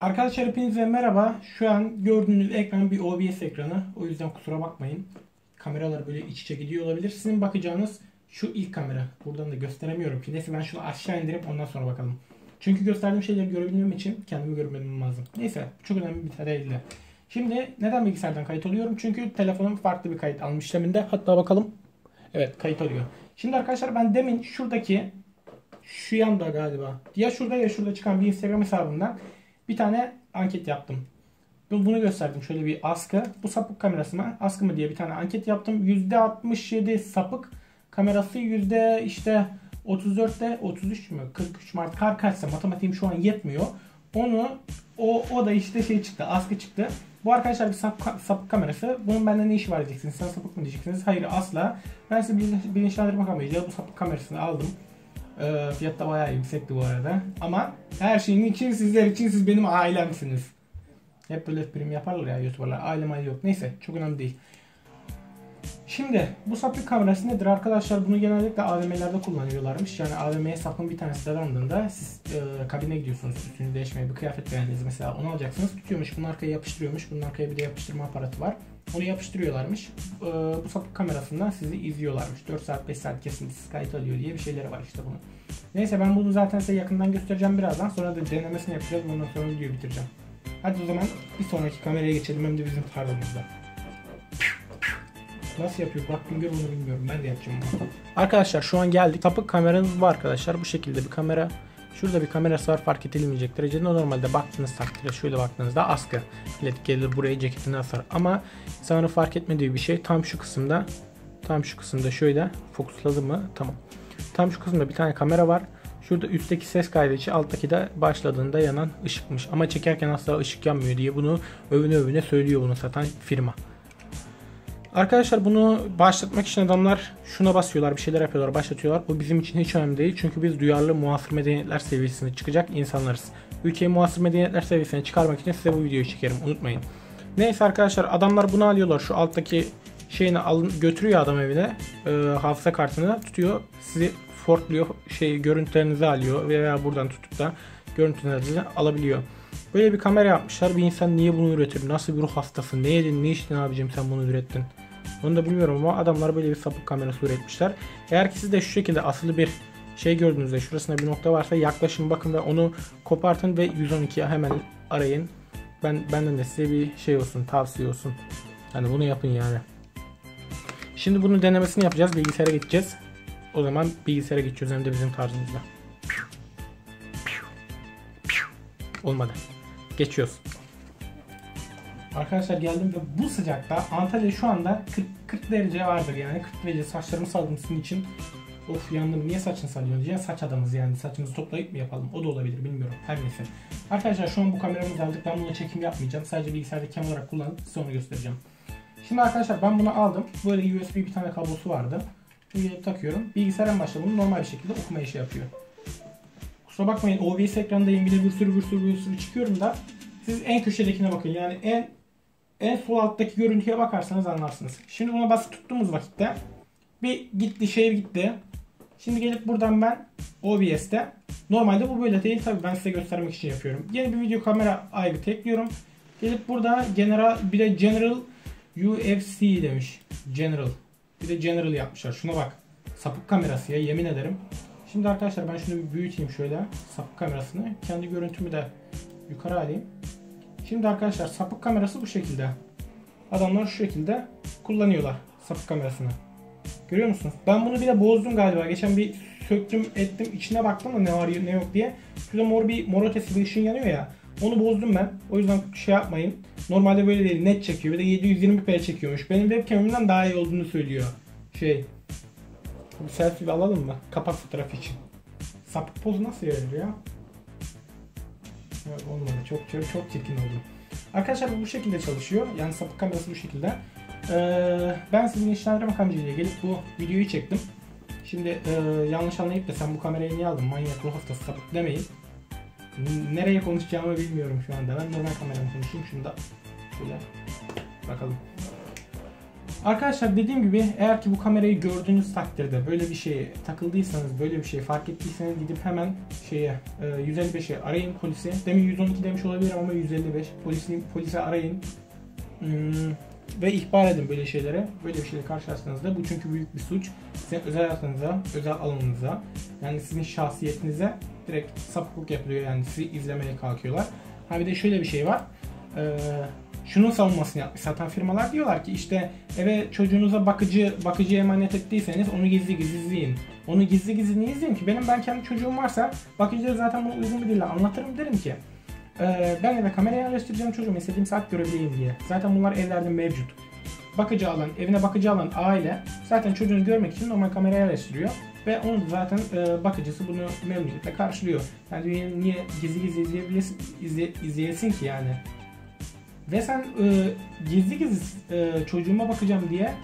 Arkadaşlar hepinize merhaba. Şu an gördüğünüz ekran bir OBS ekranı. O yüzden kusura bakmayın. Kameralar böyle iç içe gidiyor olabilir. Sizin bakacağınız şu ilk kamera. Buradan da gösteremiyorum ki. Neyse ben şunu aşağı indirip ondan sonra bakalım. Çünkü gösterdiğim şeyleri görebilmem için kendimi görmem lazım. Neyse çok önemli bir değildi. Şimdi neden bilgisayardan kayıt alıyorum? Çünkü telefonum farklı bir kayıt almış işleminde. Hatta bakalım. Evet kayıt alıyor. Şimdi arkadaşlar ben demin şuradaki şu yanda galiba. Ya şurada ya şurada çıkan bir Instagram hesabından bir tane anket yaptım. Bunu gösterdim. Şöyle bir askı. Bu sapık kamerası mı? Askı mı diye bir tane anket yaptım. %67 sapık kamerası. Yüzde işte 34'te 33 mü? 43 mü artık her kaçsa matematiğim şu an yetmiyor. Onu o, o da işte şey çıktı. Askı çıktı. Bu arkadaşlar bir sapık, sapık kamerası. Bunun bende ne işi var diyeceksiniz. Sen sapık mı diyeceksiniz? Hayır asla. Ben size bilinçlendirmek amacıyla bu sapık kamerasını aldım. E, fiyat da bayağı yüksekti bu arada. Ama her şeyin için sizler için siz benim ailemsiniz. Hep böyle prim yaparlar ya YouTuber'lar. Ailem aile yok. Neyse çok önemli değil. Şimdi bu saplık kamerası nedir arkadaşlar? Bunu genellikle AVM'lerde kullanıyorlarmış. Yani AVM'ye sapın bir tanesi darandığında siz e, kabine gidiyorsunuz üstünü değişmeye bir kıyafet beğendiniz mesela onu alacaksınız. Tutuyormuş bunun arkaya yapıştırıyormuş. Bunun arkaya bir de yapıştırma aparatı var. Onu yapıştırıyorlarmış. E, bu sapık kamerasından sizi izliyorlarmış. 4 saat 5 saat kesintisiz kayıt alıyor diye bir şeyleri var işte bunun. Neyse ben bunu zaten size yakından göstereceğim birazdan. Sonra da denemesini yapacağız. Ondan sonra videoyu bitireceğim. Hadi o zaman bir sonraki kameraya geçelim hem de bizim tarzımızda. Nasıl yapıyor Burak Güngör onu bilmiyorum. Ben de yapacağım. Arkadaşlar şu an geldik. Sapık kameranız var arkadaşlar. Bu şekilde bir kamera. Şurada bir kamerası var fark edilmeyecek derecede. Normalde baktığınız takdirde şöyle baktığınızda askı. Millet gelir buraya ceketini asar. Ama insanların fark etmediği bir şey tam şu kısımda. Tam şu kısımda şöyle fokusladı mı? Tamam. Tam şu kısımda bir tane kamera var. Şurada üstteki ses kaydedici, alttaki de başladığında yanan ışıkmış. Ama çekerken asla ışık yanmıyor diye bunu övüne övüne söylüyor bunu satan firma. Arkadaşlar bunu başlatmak için adamlar şuna basıyorlar, bir şeyler yapıyorlar, başlatıyorlar. Bu bizim için hiç önemli değil. Çünkü biz duyarlı muasır medeniyetler seviyesine çıkacak insanlarız. Ülkeyi muasır medeniyetler seviyesine çıkarmak için size bu videoyu çekerim. Unutmayın. Neyse arkadaşlar adamlar bunu alıyorlar. Şu alttaki şeyini alın, götürüyor adam evine. E, hafıza kartını tutuyor. Sizi forkluyor. Şey görüntülerinizi alıyor veya buradan tutup da görüntülerinizi alabiliyor. Böyle bir kamera yapmışlar. Bir insan niye bunu üretir? Nasıl bir ruh hastası? Ne yedin? Ne içtin abicim sen bunu ürettin? Onu da bilmiyorum ama adamlar böyle bir sapık kamerası üretmişler. Eğer ki siz de şu şekilde asılı bir şey gördüğünüzde şurasında bir nokta varsa yaklaşın bakın ve onu kopartın ve 112'ye hemen arayın. Ben benden de size bir şey olsun, tavsiye olsun. Hani bunu yapın yani. Şimdi bunun denemesini yapacağız. Bilgisayara geçeceğiz. O zaman bilgisayara geçiyoruz hem de bizim tarzımızda. Olmadı. Geçiyoruz. Arkadaşlar geldim ve bu sıcakta Antalya şu anda 40, 40 derece vardır yani. 40 derece saçlarımı saldım sizin için. Of yandım. Niye saçını salıyorsun diye saç adamız yani. Saçımızı toplayıp mı yapalım? O da olabilir bilmiyorum. Her neyse. Arkadaşlar şu an bu kameramızı aldık. Ben bunu çekim yapmayacağım. Sadece bilgisayarda cam olarak kullanıp sonra göstereceğim. Şimdi arkadaşlar ben bunu aldım. Böyle USB bir tane kablosu vardı. Şimdi takıyorum. Bilgisayarın başta bunu normal bir şekilde okuma işi yapıyor. Kusura bakmayın. OBS ekrandayım bir de bir sürü bir sürü bir sürü çıkıyorum da siz en köşedekine bakın. Yani en en sol alttaki görüntüye bakarsanız anlarsınız. Şimdi buna basıp tuttuğumuz vakitte bir gitti şehir gitti. Şimdi gelip buradan ben OBS'te normalde bu böyle değil tabi ben size göstermek için yapıyorum. Yeni bir video kamera aygıtı ekliyorum. Gelip burada general bir de general UFC demiş. General. Bir de general yapmışlar. Şuna bak. Sapık kamerası ya yemin ederim. Şimdi arkadaşlar ben şunu bir büyüteyim şöyle. Sapık kamerasını. Kendi görüntümü de yukarı alayım. Şimdi arkadaşlar sapık kamerası bu şekilde. Adamlar şu şekilde kullanıyorlar sapık kamerasını. Görüyor musunuz? Ben bunu bir de bozdum galiba. Geçen bir söktüm ettim içine baktım da ne var ne yok diye. Şurada mor bir mor ötesi bir ışın yanıyor ya. Onu bozdum ben. O yüzden şey yapmayın. Normalde böyle değil. Net çekiyor. Bir de 720p çekiyormuş. Benim webcam'imden daha iyi olduğunu söylüyor. Şey. Bir selfie alalım mı? Kapak fotoğrafı için. Sapık pozu nasıl verilir ya? Olmadı. Çok çok çok çirkin oldu. Arkadaşlar bu bu şekilde çalışıyor. Yani sapık kamerası bu şekilde. Ee, ben sizin işlendirme kamerayla gelip bu videoyu çektim. Şimdi e, yanlış anlayıp da sen bu kamerayı niye aldın manyak ruh hastası sapık demeyin. Nereye konuşacağımı bilmiyorum şu anda. Ben normal kameramı konuşayım. Şunu da şöyle bakalım. Arkadaşlar dediğim gibi eğer ki bu kamerayı gördüğünüz takdirde böyle bir şeye takıldıysanız, böyle bir şey fark ettiyseniz gidip hemen şeye e, 155'e arayın polisi. Demin 112 demiş olabilirim ama 155. Polisi, polise arayın. Hmm, ve ihbar edin böyle şeylere. Böyle bir şeyle karşılaştığınızda bu çünkü büyük bir suç. Sizin özel hayatınıza, özel alanınıza yani sizin şahsiyetinize direkt sapıklık yapılıyor yani sizi izlemeye kalkıyorlar. Ha bir de şöyle bir şey var. Ee, şunun savunmasını yapmış satan firmalar diyorlar ki işte eve çocuğunuza bakıcı bakıcı emanet ettiyseniz onu gizli gizli izleyin. Onu gizli gizli niye izleyeyim ki? Benim ben kendi çocuğum varsa bakıcıya zaten bunu uygun bir dille anlatırım derim ki e, ben eve kamera yerleştireceğim çocuğum istediğim saat görebileyim diye. Zaten bunlar evlerde mevcut. Bakıcı alan, evine bakıcı alan aile zaten çocuğunu görmek için normal kamera yerleştiriyor. Ve onun zaten e, bakıcısı bunu memnuniyetle karşılıyor. Yani niye gizli gizli izleyebilirsin, izle, izleyesin ki yani. Ve sen e, gizli gizli e, çocuğuma bakacağım diye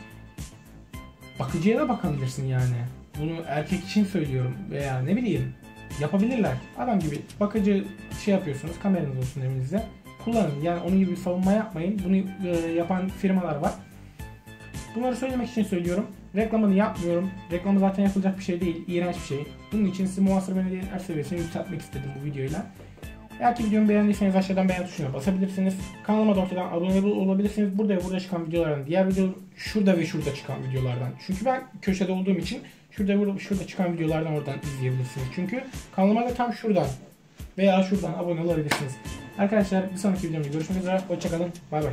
bakıcıya da bakabilirsin yani. Bunu erkek için söylüyorum veya ne bileyim yapabilirler. Adam gibi bakıcı şey yapıyorsunuz kameranız olsun evinizde. Kullanın yani onun gibi bir savunma yapmayın. Bunu e, yapan firmalar var. Bunları söylemek için söylüyorum. Reklamını yapmıyorum. Reklamı zaten yapılacak bir şey değil. İğrenç bir şey. Bunun için size muhasır belediyenin her seviyesini yükseltmek istedim bu videoyla. Eğer ki videomu beğendiyseniz aşağıdan beğen tuşuna basabilirsiniz. Kanalıma da ortadan abone olabilirsiniz. Burada ve burada çıkan videolardan, diğer video şurada ve şurada çıkan videolardan. Çünkü ben köşede olduğum için şurada burada şurada çıkan videolardan oradan izleyebilirsiniz. Çünkü kanalıma da tam şuradan veya şuradan abone olabilirsiniz. Arkadaşlar bir sonraki videomda görüşmek üzere. Hoşçakalın. Bay bay.